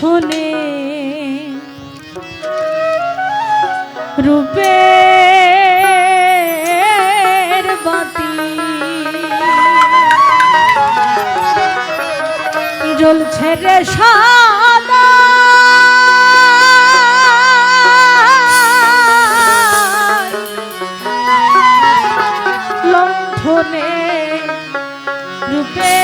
শোনে রূপে বাতি। জ্বলছে রে সাদা। লঙ্ঘনে রূপে